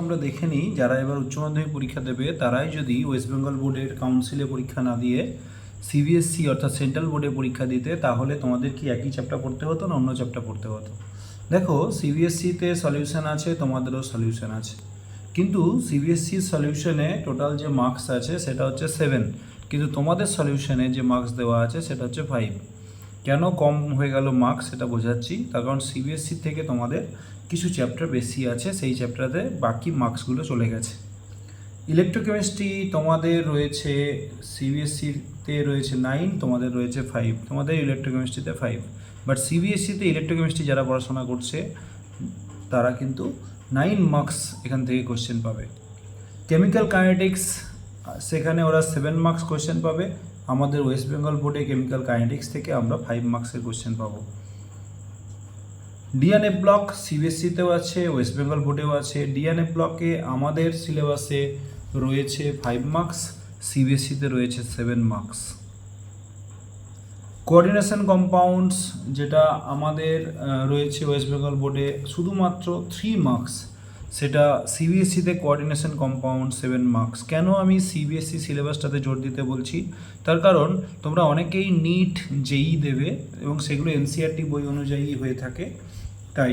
আমরা দেখে নিই, যারা এবার উচ্চ মাধ্যমিক পরীক্ষা দেবে, তারাই যদি ওয়েস্ট বেঙ্গল বোর্ডের কাউন্সিলে পরীক্ষা না দিয়ে সিবিএসসি অর্থাৎ সেন্ট্রাল বোর্ডে পরীক্ষা দিতে, তাহলে তোমাদের কি একই চ্যাপ্টার পড়তে হতো না অন্য চ্যাপ্টার পড়তে হতো? দেখো সিবিএসসিতে সলিউশন আছে, তোমাদেরও সলিউশন আছে। কিন্তু সিবিএসসি সলিউশনে টোটাল যে মার্কস আছে, সেটা হচ্ছে সেভেন কিন্তু তোমাদের সলিউশনে যে মার্কস দেওয়া আছে, সেটা হচ্ছে ফাইভ কেন কম হয়ে গেল মার্কস সেটা বোঝাচ্ছি। তার কারণ সিবিএসসি থেকে তোমাদের কিছু চ্যাপ্টার বেশি আছে, সেই চ্যাপ্টারে বাকি মার্কসগুলো চলে গেছে। ইলেকট্রোকেমিস্ট্রি তোমাদের রয়েছে সিবিএসসিতে রয়েছে নাইন তোমাদের রয়েছে ফাইভ তোমাদের ইলেকট্রোকেমিস্ট্রিতে ফাইভ বাট সিবিএসসিতে ইলেকট্রোকেমিস্ট্রি যারা পড়াশোনা করছে, তারা কিন্তু নাইন মার্কস এখান থেকে কোশ্চেন পাবে। কেমিক্যাল কাইনেটিক্স সেখানে ওরা সেভেন মার্কস কোশ্চেন পাবে। আমাদের ওয়েস্ট বেঙ্গল বোর্ডে কেমিক্যাল কাইনেটিক্স থেকে আমরা ফাইভ মার্কসের কোশ্চেন পাবো। ডিএনএ ব্লক সিবিএসসিতেও আছে ওয়েস্ট বেঙ্গল বোর্ডেও আছে। ডিএনএ ব্লকে আমাদের সিলেবাসে রয়েছে ফাইভ মার্কস সিবিএসসিতে রয়েছে সেভেন মার্কস কোঅর্ডিনেশন কম্পাউন্ডস যেটা আমাদের রয়েছে ওয়েস্ট বেঙ্গল বোর্ডে শুধুমাত্র থ্রি মার্কস সেটা সিবিএসসিতে কোঅর্ডিনেশন কম্পাউন্ড সেভেন মার্কস কেন আমি সিবিএসসি সিলেবাসটাতে জোর দিতে বলছি? তার কারণ, তোমরা অনেকেই নিট জেই দেবে এবং সেগুলো এনসিআরটি বই অনুযায়ী হয়ে থাকে। তাই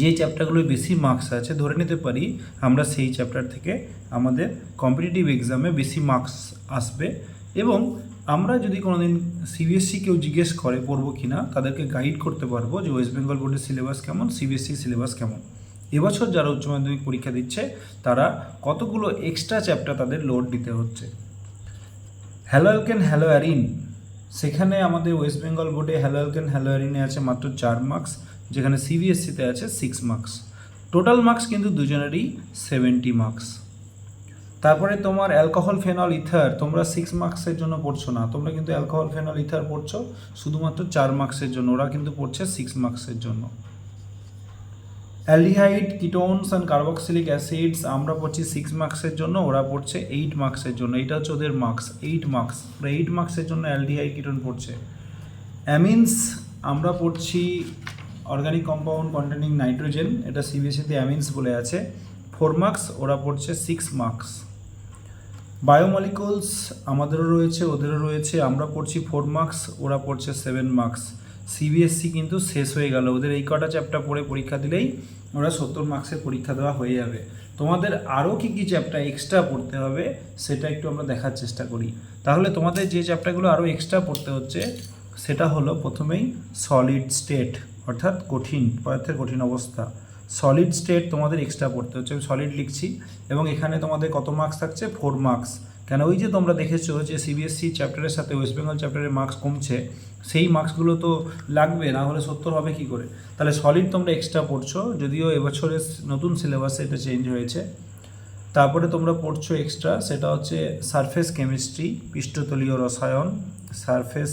যে চ্যাপ্টারগুলো বেশি মার্কস আছে, ধরে নিতে পারি, আমরা সেই চ্যাপ্টার থেকে আমাদের কম্পিটিটিভ এক্সামে বেশি মার্কস আসবে। এবং আমরা যদি কোনোদিন সিবিএসসি কেউ জিজ্ঞেস করে, পড়ব কি না তাদেরকে গাইড করতে পারব যে ওয়েস্ট বেঙ্গল বোর্ডের সিলেবাস কেমন সিবিএসসি সিলেবাস কেমন। এবছর যারা উচ্চ মাধ্যমিক পরীক্ষা দিচ্ছে, তারা কতগুলো এক্সট্রা চ্যাপ্টার তাদের লোড দিতে হচ্ছে। হ্যালো অ্যালকেন হ্যালো অ্যারিন সেখানে আমাদের ওয়েস্ট বেঙ্গল বোর্ডে হ্যালো অ্যালকেন হ্যালো অ্যারিনে আছে মাত্র চার মার্কস যেখানে সিবিএসসিতে আছে সিক্স মার্কস টোটাল মার্কস কিন্তু দুজনেরই সেভেন্টি মার্কস তারপরে তোমার অ্যালকোহল ফেনল ইথার তোমরা সিক্স মার্কসের জন্য পড়ছো না। তোমরা কিন্তু অ্যালকোহল ফেনল ইথার পড়ছো, শুধুমাত্র চার মার্কসের জন্য। ওরা কিন্তু পড়ছে সিক্স মার্কসের জন্য। Aldehyde, ketones and carboxylic acids আমরা পড়ছি সিক্স মার্কসের জন্য, ওরা পড়ছে এইট মার্কসের জন্য। এটা হচ্ছে ওদের মার্কস এইট মার্কস ওরা এইট মার্কসের জন্য অ্যালডিহাইড, কিটোন পড়ছে। অ্যামিনস আমরা পড়ছি অর্গানিক কম্পাউন্ড কন্টেনিং নাইট্রোজেন এটা সিবিএসসিতে অ্যামিনস বলে আছে। ফোর মার্কস ওরা পড়ছে সিক্স মার্কস বায়োমলিকুলস আমাদেরও রয়েছে, ওদেরও রয়েছে। আমরা পড়ছি ফোর মার্কস ওরা পড়ছে সেভেন মার্কস সিবিএসসি কিন্তু শেষ হয়ে গেল। ওদের এই কটা চ্যাপ্টার পড়ে পরীক্ষা দিলেই ওরা সত্তর মার্কসের পরীক্ষা দেওয়া হয়ে যাবে। তোমাদের আরও কী কী চ্যাপ্টার এক্সট্রা পড়তে হবে সেটা একটু আমরা দেখার চেষ্টা করি। তাহলে তোমাদের যে চ্যাপ্টারগুলো আরও এক্সট্রা পড়তে হচ্ছে, সেটা হলো প্রথমেই সলিড স্টেট অর্থাৎ কঠিন, পদার্থের কঠিন অবস্থা। সলিড স্টেট তোমাদের এক্সট্রা পড়তে হচ্ছে। আমি সলিড লিখছি, এবং এখানে তোমাদের কত মার্কস থাকছে? ফোর মার্কস কেন? ওই যে তোমরা দেখেছ যে সিবিএসসি চ্যাপ্টারের সাথে ওয়েস্ট বেঙ্গল চ্যাপ্টারের মার্কস কমছে, সেই মার্কসগুলো তো লাগবে, না হলে সত্তর হবে কি করে? তাহলে সলিড তোমরা এক্সট্রা পড়ছো, যদিও এবছরের নতুন সিলেবাসে এটা চেঞ্জ হয়েছে। তারপরে তোমরা পড়ছো এক্সট্রা সেটা হচ্ছে সারফেস কেমিস্ট্রি পৃষ্ঠতলীয় রসায়ন সারফেস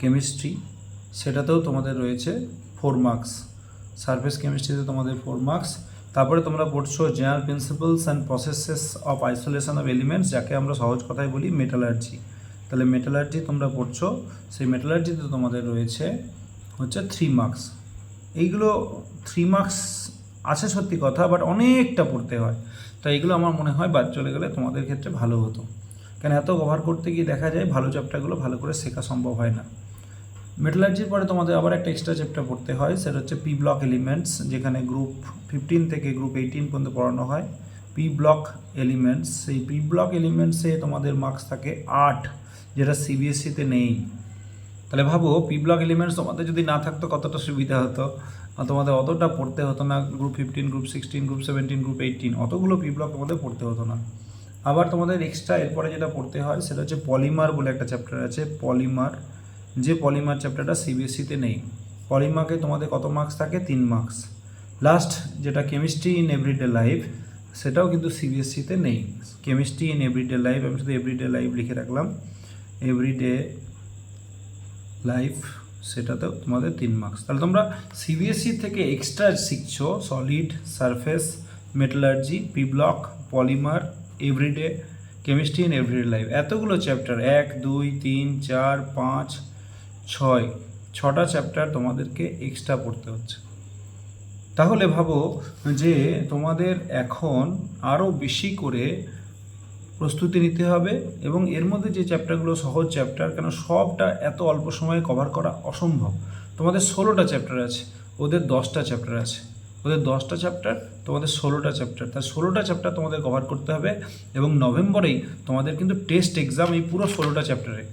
কেমিস্ট্রি সেটাতেও তোমাদের রয়েছে ফোর মার্কস সারফেস কেমিস্ট্রিতে তোমাদের ফোর মার্কস তারপরে তোমরা পড়ছো general principles and processes of isolation of elements যাকে আমরা সহজ কথায় বলি মেটালার্জি তাহলে মেটালার্জি তোমরা পড়ছো, সেই মেটালার্জিতে তোমাদের রয়েছে হচ্ছে থ্রি মার্কস এইগুলো থ্রি মার্কস আছে সত্যি কথা বাট অনেকটা পড়তে হয়। তো এইগুলো আমার মনে হয় বাদ চলে গেলে তোমাদের ক্ষেত্রে ভালো হতো। কেন এত কভার করতে গিয়ে দেখা যায় ভালো চ্যাপ্টারগুলো ভালো করে শেখা সম্ভব হয় না। মেটালার্জির পরে তোমাদের আবার একটা এক্সট্রা চ্যাপ্টার পড়তে হয়, সেটা হচ্ছে পি ব্লক এলিমেন্টস যেখানে গ্রুপ ফিফটিন থেকে গ্রুপ এইটিন পর্যন্ত পড়ানো হয়। পি ব্লক এলিমেন্টস সেই পি ব্লক এলিমেন্টসে তোমাদের মার্কস থাকে আট, যেটা সিবিএসসিতে নেই। তাহলে ভাবো পি ব্লক এলিমেন্টস তোমাদের যদি না থাকতো কতটা সুবিধা হতো? তোমাদের অতটা পড়তে হতো না group fifteen group sixteen group seventeen group eighteen অতগুলো পি ব্লক তোমাদের পড়তে হতো না। আবার তোমাদের এক্সট্রা এরপরে যেটা পড়তে হয়, সেটা হচ্ছে পলিমার বলে একটা চ্যাপ্টার আছে পলিমার যে পলিমার চ্যাপ্টারটা সিবিএসসিতে নেই। পলিমাকে তোমাদের কত মার্কস থাকে? তিন মার্কস লাস্ট যেটা কেমিস্ট্রি ইন এভরিডে লাইফ সেটাও কিন্তু সিবিএসসিতে নেই। কেমিস্ট্রি ইন এভরিডে লাইফ আমি শুধু এভরিডে লাইফ লিখে রাখলাম। এভরিডে লাইফ সেটাতেও তোমাদের তিন মার্কস তাহলে তোমরা সিবিএসসি থেকে extra শিখছো solid surface metallurgy P block polymer everyday chemistry in everyday life এতগুলো চ্যাপ্টার এক, দুই, তিন, চার, পাঁচ ছয়, ছটা চ্যাপ্টার তোমাদেরকে এক্সট্রা পড়তে হচ্ছে। তাহলে ভাবো যে তোমাদের এখন আরও বেশি করে প্রস্তুতি নিতে হবে এবং এর মধ্যে যে চ্যাপ্টারগুলো সহজ চ্যাপ্টার কেন সবটা এত অল্প সময়ে কভার করা অসম্ভব। তোমাদের ষোলোটা চ্যাপ্টার আছে, ওদের দশটা চ্যাপ্টার আছে। ওদের দশটা চ্যাপ্টার তোমাদের ষোলোটা চ্যাপ্টার তার ষোলোটা চ্যাপ্টার তোমাদের কভার করতে হবে এবং নভেম্বরেই তোমাদের কিন্তু টেস্ট এক্সাম এই পুরো ষোলোটা চ্যাপ্টারে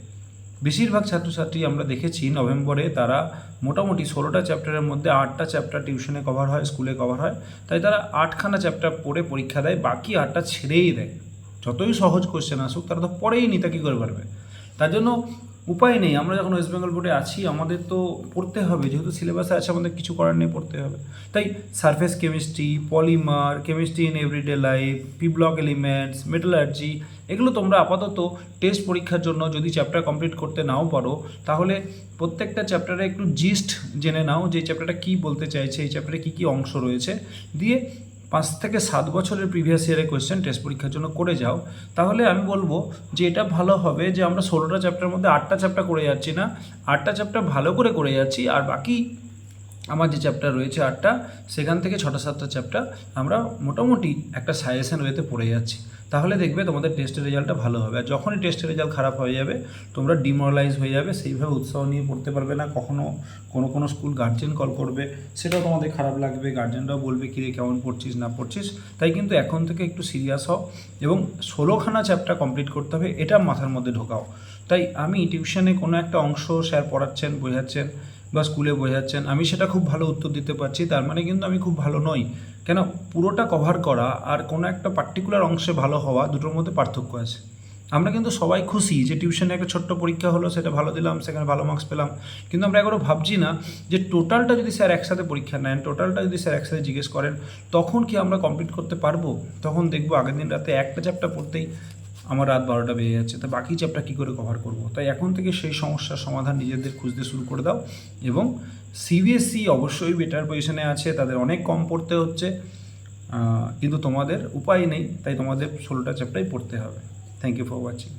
বেশিরভাগ ছাত্রছাত্রী আমরা দেখেছি নভেম্বরে তারা মোটামুটি ষোলোটা চ্যাপ্টারের মধ্যে আটটা চ্যাপ্টার টিউশনে কভার হয় স্কুলে কভার হয়। তাই তারা আটখানা চ্যাপ্টার পড়ে পরীক্ষা দেয়, বাকি আটটা ছেড়েই দেয়। যতই সহজ কোশ্চেন আসুক, তারা তো পরেই নি, তা কী করে পারবে? তার জন্য উপায় নেই। আমরা যখন ওয়েস্ট বেঙ্গল বোর্ডে আছি, আমাদের তো পড়তে হবে। যেহেতু সিলেবাসে আছে, আমাদের কিছু করার নেই, পড়তে হবে। তাই surface chemistry polymer chemistry in everyday life P block elements metallurgy এগুলো তোমরা আপাতত টেস্ট পরীক্ষার জন্য যদি চ্যাপ্টার কমপ্লিট করতে নাও পারো, তাহলে প্রত্যেকটা চ্যাপ্টারে একটু জিস্ট জেনে নাও যে চ্যাপ্টারটা কী বলতে চাইছে, এই চ্যাপ্টারে কী কী অংশ রয়েছে। দিয়ে পাঁচ থেকে সাত বছরের প্রিভিয়াস ইয়ারের কোয়েশ্চেন টেস্ট পরীক্ষার জন্য করে যাও। তাহলে আমি বলব যে এটা ভালো হবে যে আমরা ষোলোটা চ্যাপ্টার মধ্যে আটটা চ্যাপ্টার করে যাচ্ছি না। আটটা চ্যাপ্টার ভালো করে করে যাচ্ছি আর বাকি আমার যে চ্যাপ্টার রয়েছে আটটা, সেখান থেকে ছটা, সাতটা চ্যাপ্টার আমরা মোটামুটি একটা সাজেশান ওয়েতে পড়ে যাচ্ছি। তাহলে দেখবে তোমাদের টেস্টের রেজাল্টটা ভালো হবে। আর যখনই টেস্টের রেজাল্ট খারাপ হয়ে যাবে, তোমরা ডিমোরালাইজ হয়ে যাবে, সেইভাবে উৎসাহ নিয়ে পড়তে পারবে না। কখনো কোনো কোনো স্কুল গার্জেন কল করবে, সেটাও তোমাদের খারাপ লাগবে। গার্জেনরাও বলবে, কিরে, কেমন পড়ছিস, না পড়ছিস? তাই কিন্তু এখন থেকে একটু সিরিয়াস হও এবং ষোলোখানা চ্যাপ্টার কমপ্লিট করতে হবে, এটা মাথার মধ্যে ঢোকাও। তাই আমি টিউশনে কোনো একটা অংশ স্যার পড়াচ্ছেন, বোঝাচ্ছেন বা স্কুলে বোঝাচ্ছেন, আমি সেটা খুব ভালো উত্তর দিতে পারছি, তার মানে কিন্তু আমি খুব ভালো নই। কেন? পুরোটা কভার করা আর কোনো একটা পার্টিকুলার অংশে ভালো হওয়া, দুটোর মধ্যে পার্থক্য আছে। আমরা কিন্তু সবাই খুশি যে টিউশনে একটা ছোট্ট পরীক্ষা হলো, সেটা ভালো দিলাম, সেখানে ভালো মার্কস পেলাম। কিন্তু আমরা এখনও ভাবছি না যে টোটালটা যদি স্যার একসাথে পরীক্ষা নেন টোটালটা যদি স্যার একসাথে জিজ্ঞেস করেন, তখন কি আমরা কমপ্লিট করতে পারব? তখন দেখব আগের দিন রাতে একটা চ্যাপ্টার পড়তেই আমার রাত বারোটা বেজে যাচ্ছে, তা বাকি চ্যাপটা কী করে কভার করব? তাই এখন থেকে সেই সমস্যার সমাধান নিজেদের খুঁজতে শুরু করে দাও এবং সিবিএসসি E অবশ্যই বেটার পজিশনে আছে, তাদের অনেক কম পড়তে হচ্ছে কিন্তু তোমাদের উপায় নেই, তাই তোমাদের ষোলোটা চ্যাপ্টারই পড়তে হবে। Thank you for watching